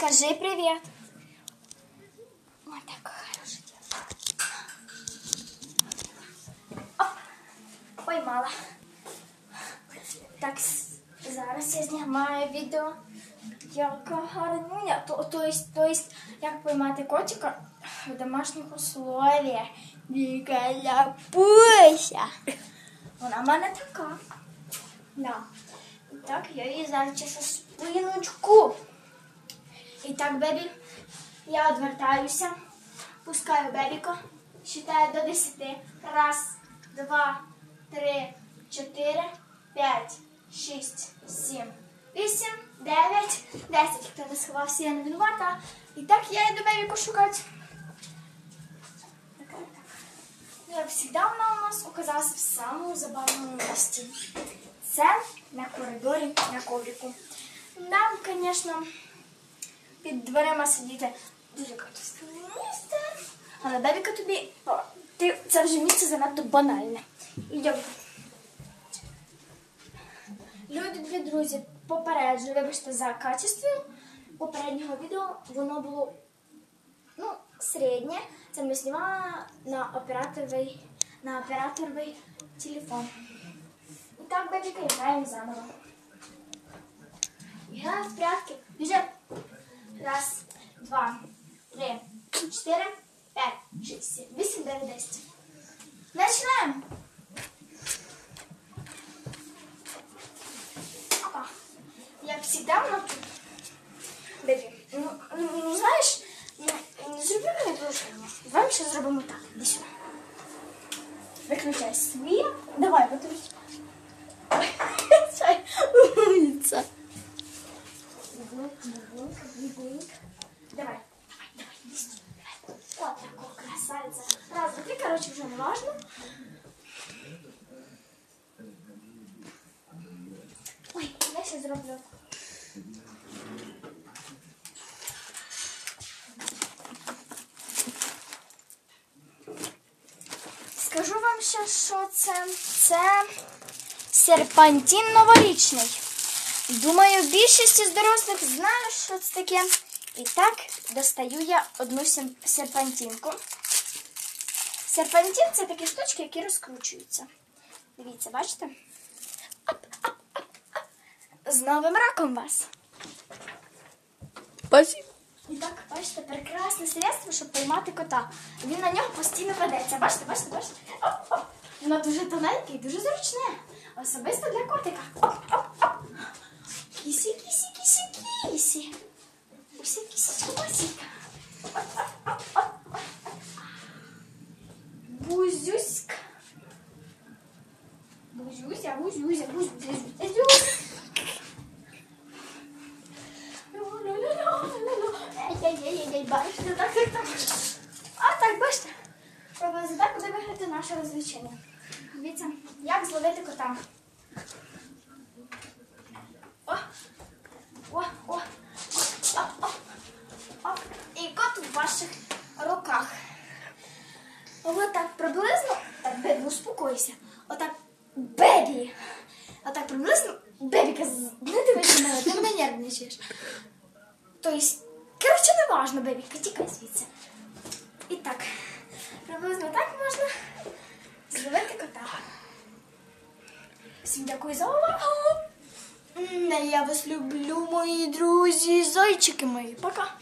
Скажи привет. Вот так хороший Оп, поймала. Так, зараз я знімаю відео. Яка гарнуня. То, то, есть, то есть, як поймати котика в домашніх условиях. Віка, ляпуйся. Вона в мене така. Да. Так, я її зараз чесно спиночку. І так, бебі, я відвертаюся, пускаю бебіка, считаю до 10. Раз, два, три, чотири, п'ять, шість, сім, вісім, дев'ять, десять. Хто не сховався, я не винувата. І так я йду бебіку шукати. Так. Як завжди вона у нас оказалася в самому забавному місці. Це на коридорі на коврику. Нам, звісно, під дверима сидіти дуже качественне місце. Але Бебіка тобі. О, ти, це вже місце занадто банальне. Йдемо. Люди, друзі, попереджую, вибачте за качество попереднього відео. Воно було ну, середнє. Це ми знімали на операторовий, на операторовий телефон. І так, Бебіка, граємо заново. Граємо в прятки. Біжи. Раз, два, три, чотири, п'ять, шість, сім, вісім, дев'ять, десять. Починаємо. Опа. Як завжди, воно тут. Бебі, ну, ну, ну знаєш, ну, не зроби мене дружину. Давай ми ще зробимо так. Іди сюди. Виключай світ. Давай, виключай. Давай, давай, давай, сюда. Вот такой красавица. Раз, два, три, короче, уже не важно. Ой, я сейчас zrobię. Скажу вам ще, що це. Це серпантин новорічний. Думаю, більшість із дорослих знає, що це таке. І так, достаю я одну серпантинку. Серпантин це такі штучки, які розкручуються. Дивіться, бачите? Оп, оп, оп, оп. З новим раком вас. Спасибо. І так, бачите, прекрасне средство, щоб поймати кота. Він на нього постійно ведеться. Бачите, бачите, бачите? Оп, оп. Воно дуже тоненьке і дуже зручне. Особисто для котика. Оп, оп, оп. Кісічка, кісічка. Оп, оп, оп, оп, оп. Бузюська. Бузюся, бузюся, бузюся, бачите, так, так, так. А так, бачите. Приблизно так буде виглядати наше розвлечення. Дивіться, як зловити кота. О, о, о, о, о, о, о. І кот в ваших руках. Отак приблизно, так, Бебі, успокойся. Отак, Бебі. Отак приблизно, Бебіка, не дивись на мене, ти мене нервничаєш. Тобто, коротше, не важно, Бебіка, тікай звідси. І так, приблизно так можна зловити кота. Всім дякую за увагу. Я вас люблю, мої друзі, зайчики мої. Пока.